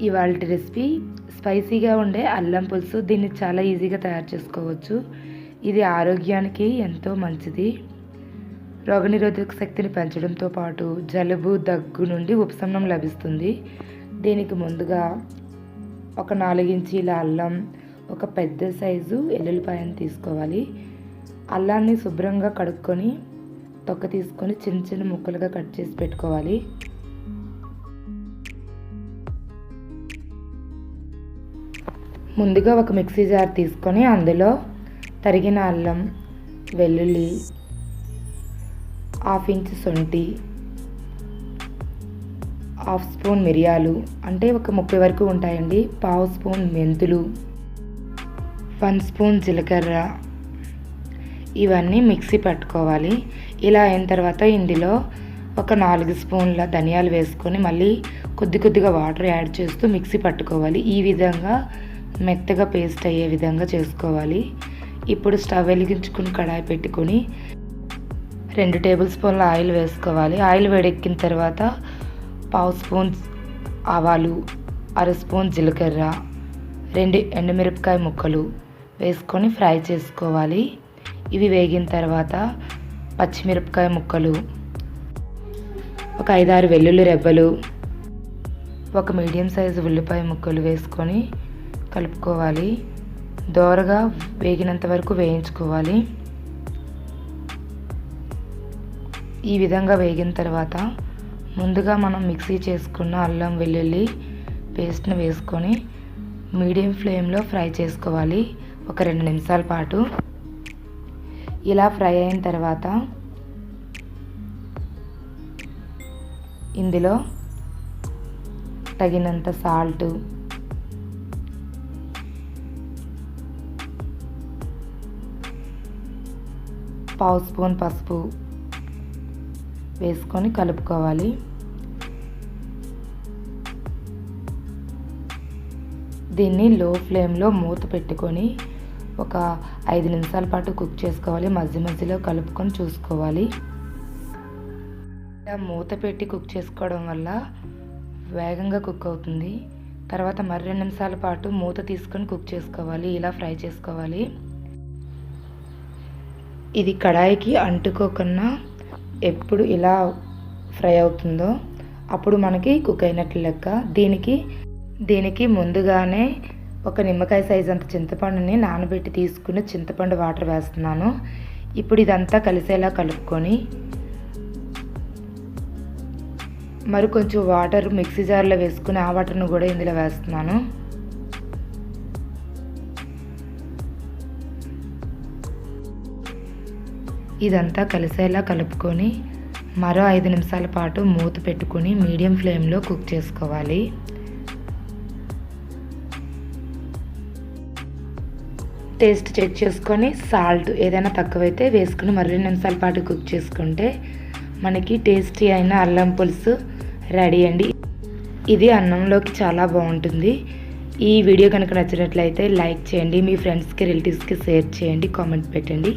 ఇవాళ రెసిపీ స్పైసీగా ఉండే అల్లం పులుసు. దీన్ని చాలా ఈజీగా తయారు చేసుకోవచ్చు. ఇది ఆరోగ్యానికి ఎంతో మంచిది. రోగనిరోధక శక్తిని పెంచడంతో పాటు జలుబు దగ్గు నుండి ఉపశమనం లభిస్తుంది. దీనికి ముందుగా ఒక నాలుగించీల అల్లం ఒక పెద్ద సైజు ఎల్లుల్లిపాయను తీసుకోవాలి. అల్లాన్ని శుభ్రంగా కడుక్కొని తొక్క తీసుకొని చిన్న చిన్న ముక్కలుగా కట్ చేసి పెట్టుకోవాలి. ముందుగా ఒక మిక్సీ జార్ తీసుకొని అందులో తరిగిన అల్లం వెల్లుల్లి హాఫ్ ఇంచ్ శొంఠి హాఫ్ స్పూన్ మిరియాలు అంటే ఒక ముప్పై వరకు ఉంటాయండి. పావు స్పూన్ మెంతులు వన్ స్పూన్ జీలకర్ర. ఇవన్నీ మిక్సీ పట్టుకోవాలి. ఇలా అయిన తర్వాత ఇందులో ఒక నాలుగు స్పూన్ల ధనియాలు వేసుకొని మళ్ళీ కొద్ది కొద్దిగా వాటర్ యాడ్ చేస్తూ మిక్సీ పట్టుకోవాలి. ఈ విధంగా మెత్తగా పేస్ట్ అయ్యే విధంగా చేసుకోవాలి. ఇప్పుడు స్టవ్ వెలిగించుకుని కడాయి పెట్టుకొని రెండు టేబుల్ స్పూన్ల ఆయిల్ వేసుకోవాలి. ఆయిల్ వేడెక్కిన తర్వాత పావు స్పూన్ ఆవాలు అర స్పూన్ జీలకర్ర రెండు ఎండుమిరపకాయ ముక్కలు వేసుకొని ఫ్రై చేసుకోవాలి. ఇవి వేగిన తర్వాత పచ్చిమిరపకాయ ముక్కలు ఒక ఐదారు వెల్లుల్లి రెబ్బలు ఒక మీడియం సైజు ఉల్లిపాయ ముక్కలు వేసుకొని కలుపుకోవాలి. దోరగా వేగినంత వరకు వేయించుకోవాలి. ఈ విధంగా వేగిన తర్వాత ముందుగా మనం మిక్సీ చేసుకున్న అల్లం వెల్లుల్లి పేస్ట్ని వేసుకొని మీడియం ఫ్లేమ్లో ఫ్రై చేసుకోవాలి. ఒక రెండు నిమిషాల పాటు. ఇలా ఫ్రై అయిన తర్వాత ఇందులో తగినంత సాల్ట్ పావు స్పూన్ పసుపు వేసుకొని కలుపుకోవాలి. దీన్ని లో ఫ్లేమ్లో మూత పెట్టుకొని ఒక ఐదు నిమిషాల పాటు కుక్ చేసుకోవాలి. మధ్య మధ్యలో కలుపుకొని చూసుకోవాలి. ఇలా మూత పెట్టి కుక్ చేసుకోవడం వల్ల వేగంగా కుక్ అవుతుంది. తర్వాత మరి రెండు నిమిషాల పాటు మూత తీసుకొని కుక్ చేసుకోవాలి. ఇలా ఫ్రై చేసుకోవాలి. ఇది కడాయికి అంటుకోకుండా ఎప్పుడు ఇలా ఫ్రై అవుతుందో అప్పుడు మనకి కుక్ అయినట్లు లెక్క. దీనికి దీనికి ముందుగానే ఒక నిమ్మకాయ సైజ్ అంత చింతపండుని నానబెట్టి తీసుకుని చింతపండు వాటర్ వేస్తున్నాను. ఇప్పుడు ఇదంతా కలిసేలా కలుపుకొని మరి కొంచెం వాటర్ మిక్సీ జార్లో వేసుకుని ఆ వాటర్ను కూడా ఇందులో వేస్తున్నాను. ఇదంతా కలిసేలా కలుపుకొని మరో ఐదు నిమిషాల పాటు మూత పెట్టుకొని మీడియం ఫ్లేమ్లో కుక్ చేసుకోవాలి. టేస్ట్ చెక్ చేసుకొని సాల్ట్ ఏదైనా తక్కువైతే వేసుకుని మరి రెండు నిమిషాల పాటు కుక్ చేసుకుంటే మనకి టేస్టీ అయిన అల్లం పులుసు రెడీ అండి. ఇది అన్నంలోకి చాలా బాగుంటుంది. ఈ వీడియో కనుక నచ్చినట్లయితే లైక్ చేయండి మీ ఫ్రెండ్స్కి రిలేటివ్స్కి షేర్ చేయండి కామెంట్ పెట్టండి.